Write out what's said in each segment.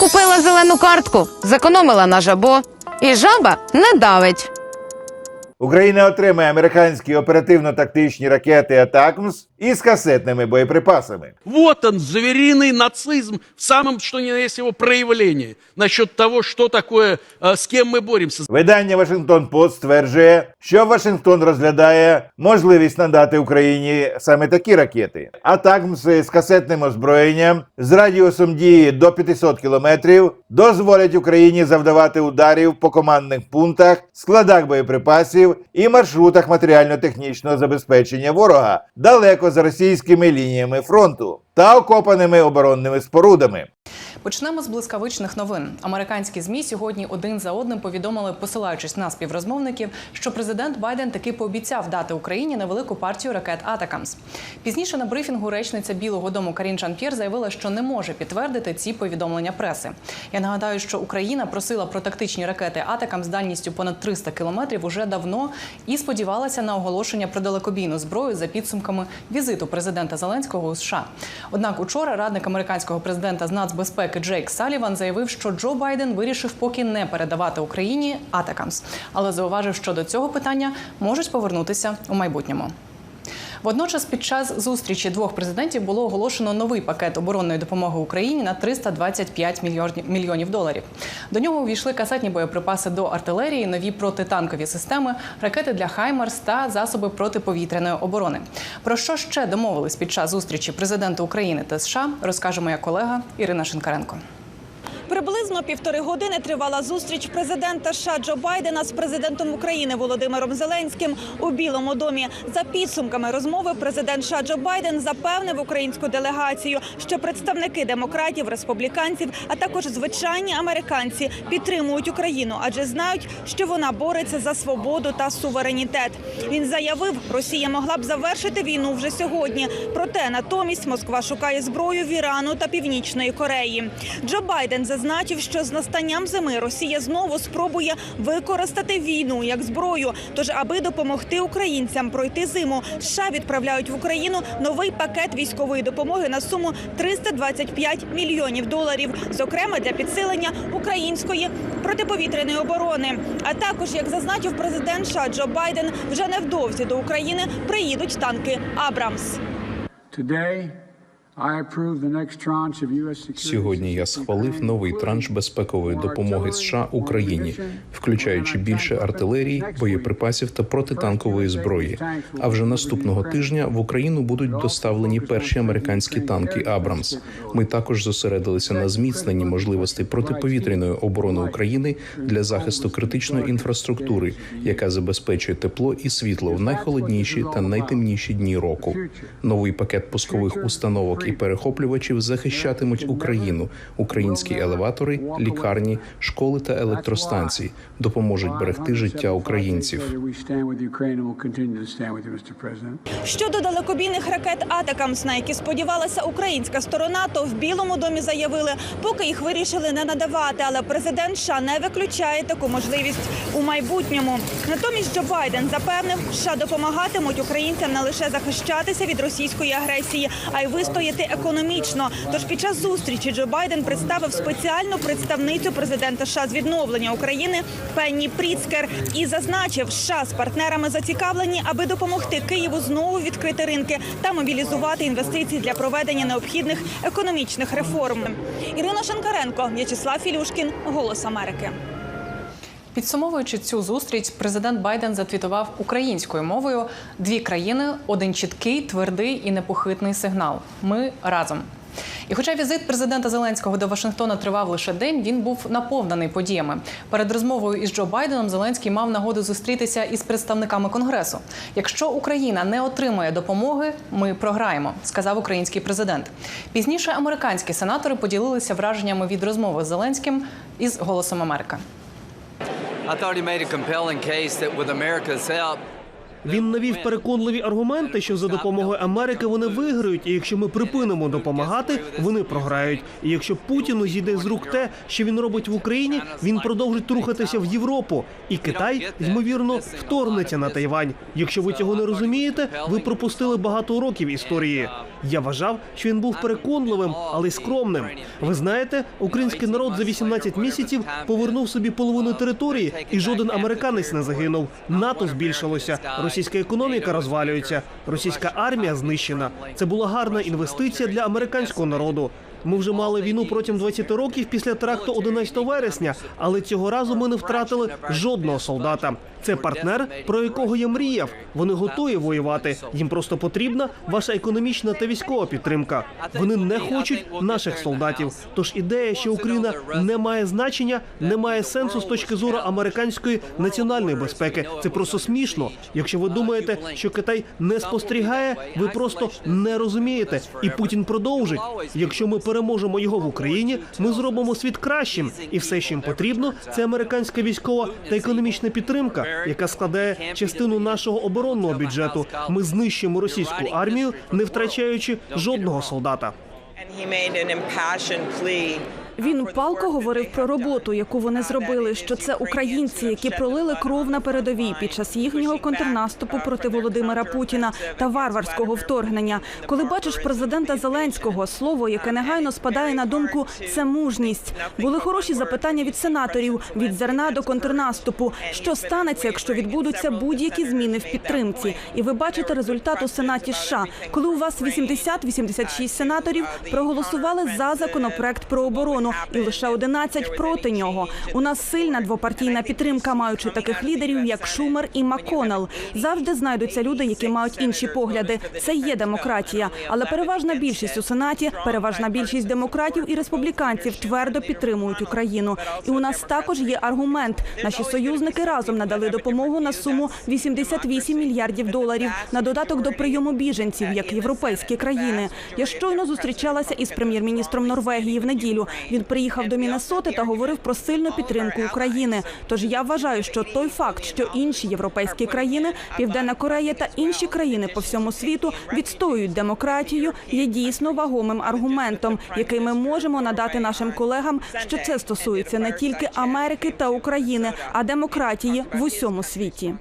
Купила зелену картку, зекономила на жабо, і жаба не давить. Україна отримає американські оперативно-тактичні ракети «Атакмс» із касетними боєприпасами. Вот он, звериный нацизм в самом, что ни на есть его проявлении. Насчет того, что такое, э, с кем мы боремся. Видання Вашингтон Пост стверджує, що Вашингтон розглядає можливість надати Україні саме такі ракети. Атакмси з касетним озброєнням з радіусом дії до 500 кілометрів дозволять Україні завдавати ударів по командних пунктах, складах боєприпасів і маршрутах матеріально-технічного забезпечення ворога далеко за російськими лініями фронту та окопаними оборонними спорудами. Почнемо з блискавичних новин. Американські змі сьогодні один за одним повідомили, посилаючись на співрозмовників, що президент Байден таки пообіцяв дати Україні невелику партію ракет Атакамс. Пізніше на брифінгу речниця Білого Дому Карін Чан-П'єр заявила, що не може підтвердити ці повідомлення преси. Я нагадаю, що Україна просила про тактичні ракети Атакам з дальністю понад 300 кілометрів уже давно і сподівалася на оголошення про далекобійну зброю за підсумками візиту президента Зеленського у США. Однак учора радник американського президента з нацбезпеки Джейк Саліван заявив, що Джо Байден вирішив поки не передавати Україні Атакамс, але зауважив, що до цього питання можуть повернутися у майбутньому. Водночас, під час зустрічі двох президентів було оголошено новий пакет оборонної допомоги Україні на 325 мільйонів- мільйонів доларів. До нього увійшли касетні боєприпаси до артилерії, нові протитанкові системи, ракети для Хаймарс та засоби протиповітряної оборони. Про що ще домовились під час зустрічі президента України та США, розкаже моя колега Ірина Шинкаренко. Приблизно півтори години тривала зустріч президента США Джо Байдена з президентом України Володимиром Зеленським у Білому домі. За підсумками розмови президент США Джо Байден запевнив українську делегацію, що представники демократів, республіканців, а також звичайні американці підтримують Україну, адже знають, що вона бореться за свободу та суверенітет. Він заявив, Росія могла б завершити війну вже сьогодні. Проте натомість Москва шукає зброю в Ірану та Північної Кореї. Джо Байден зазначив, що з настанням зими Росія знову спробує використати війну як зброю. Тож, аби допомогти українцям пройти зиму, США відправляють в Україну новий пакет військової допомоги на суму 325 мільйонів доларів, зокрема для підсилення української протиповітряної оборони. А також, як зазначив президент США Джо Байден, вже невдовзі до України приїдуть танки Абрамс. Today, Сьогодні я схвалив новий транш безпекової допомоги США Україні, включаючи більше артилерії, боєприпасів та протитанкової зброї. А вже наступного тижня в Україну будуть доставлені перші американські танки Абрамс. Ми також зосередилися на зміцненні можливостей протиповітряної оборони України для захисту критичної інфраструктури, яка забезпечує тепло і світло в найхолодніші та найтемніші дні року. Новий пакет пускових установок і перехоплювачів захищатимуть Україну, українські елеватори, лікарні, школи та електростанції допоможуть берегти життя українців. Щодо далекобійних ракет Атакамс, на які сподівалася українська сторона, то в Білому домі заявили, поки їх вирішили не надавати. Але президент США не виключає таку можливість у майбутньому. Натомість Джо Байден запевнив, США допомагатимуть українцям не лише захищатися від російської агресії, а й вистояти економічно. Тож під час зустрічі Джо Байден представив спеціальну представницю президента США з відновлення України Пенні Пріцкер і зазначив, США з партнерами зацікавлені, аби допомогти Києву знову відкрити ринки та мобілізувати інвестиції для проведення необхідних економічних реформ. Ірина Шенкаренко, В'ячеслав Філюшкін, Голос Америки. Підсумовуючи цю зустріч, президент Байден затвітував українською мовою дві країни, один чіткий, твердий і непохитний сигнал. Ми разом. І хоча візит президента Зеленського до Вашингтона тривав лише день, він був наповнений подіями. Перед розмовою із Джо Байденом Зеленський мав нагоду зустрітися із представниками конгресу. Якщо Україна не отримає допомоги, ми програємо, сказав український президент. Пізніше американські сенатори поділилися враженнями від розмови з Зеленським із Голосом Америка. Він навів переконливі аргументи, що за допомогою Америки вони виграють, і якщо ми припинимо допомагати, вони програють. І якщо Путіну зійде з рук те, що він робить в Україні, він продовжить рухатися в Європу, і Китай ймовірно вторгнеться на Тайвань. Якщо ви цього не розумієте, ви пропустили багато уроків історії. Я вважав, що він був переконливим, але й скромним. Ви знаєте, український народ за 18 місяців повернув собі половину території, і жоден американець не загинув. НАТО збільшилося, російська економіка розвалюється, російська армія знищена. Це була гарна інвестиція для американського народу. Ми вже мали війну протягом 20 років після теракту 11 вересня, але цього разу ми не втратили жодного солдата. Це партнер, про якого я мріяв. Вони готові воювати. Їм просто потрібна ваша економічна та військова підтримка. Вони не хочуть наших солдатів. Тож ідея, що Україна не має значення, не має сенсу з точки зору американської національної безпеки. Це просто смішно. Якщо ви думаєте, що Китай не спостерігає, ви просто не розумієте. І Путін продовжить. Якщо ми переможемо його в Україні, ми зробимо світ кращим, і все, що їм потрібно, це американська військова та економічна підтримка, яка складає частину нашого оборонного бюджету. Ми знищимо російську армію, не втрачаючи жодного солдата. Він палко говорив про роботу, яку вони зробили. Що це українці, які пролили кров на передовій під час їхнього контрнаступу проти Володимира Путіна та варварського вторгнення. Коли бачиш президента Зеленського, слово, яке негайно спадає на думку, це мужність. Були хороші запитання від сенаторів від зерна до контрнаступу. Що станеться, якщо відбудуться будь-які зміни в підтримці? І ви бачите результат у сенаті США, коли у вас 80-86 сенаторів проголосували за законопроект про оборону, і лише 11 проти нього. У нас сильна двопартійна підтримка, маючи таких лідерів, як Шумер і Маконел. Завжди знайдуться люди, які мають інші погляди. Це є демократія, але переважна більшість у сенаті, переважна більшість демократів і республіканців твердо підтримують Україну. І у нас також є аргумент. Наші союзники разом надали допомогу на суму 88 мільярдів доларів на додаток до прийому біженців, як європейські країни. Я щойно зустрічалася із прем'єр-міністром Норвегії в неділю. Він приїхав до Міннесоти та говорив про сильну підтримку України. Тож я вважаю, що той факт, що інші європейські країни, Південна Корея та інші країни по всьому світу відстоюють демократію, є дійсно вагомим аргументом, який ми можемо надати нашим колегам, що це стосується не тільки Америки та України, а демократії в усьому світі.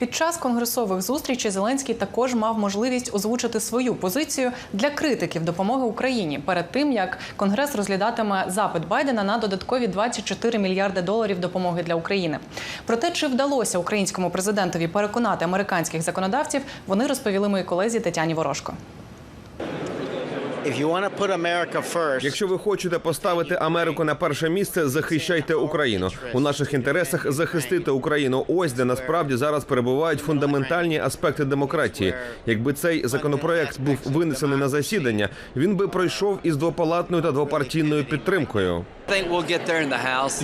Під час конгресових зустрічей Зеленський також мав можливість озвучити свою позицію для критиків допомоги Україні перед тим, як Конгрес розглядатиме запит Байдена на додаткові 24 мільярди доларів допомоги для України. Про те, чи вдалося українському президентові переконати американських законодавців, вони розповіли моїй колезі Тетяні Ворожко. Якщо ви хочете поставити Америку на перше місце, захищайте Україну. У наших інтересах захистити Україну. Ось де насправді зараз перебувають фундаментальні аспекти демократії. Якби цей законопроект був винесений на засідання, він би пройшов із двопалатною та двопартійною підтримкою.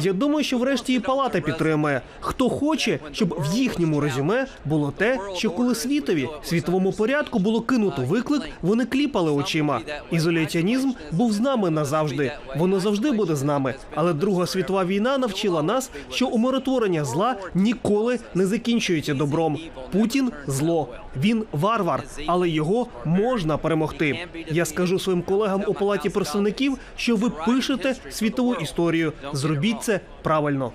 Я думаю, що врешті і палата підтримає. Хто хоче, щоб в їхньому резюме було те, що коли світові світовому порядку було кинуто виклик, вони кліпали очима. Ізоляціонізм був з нами назавжди. Воно завжди буде з нами. Але Друга світова війна навчила нас, що умиротворення зла ніколи не закінчується добром. Путін зло. Він варвар, але його можна перемогти. Я скажу своїм колегам у палаті представників, що ви пишете світову історію. Зробіть це правильно.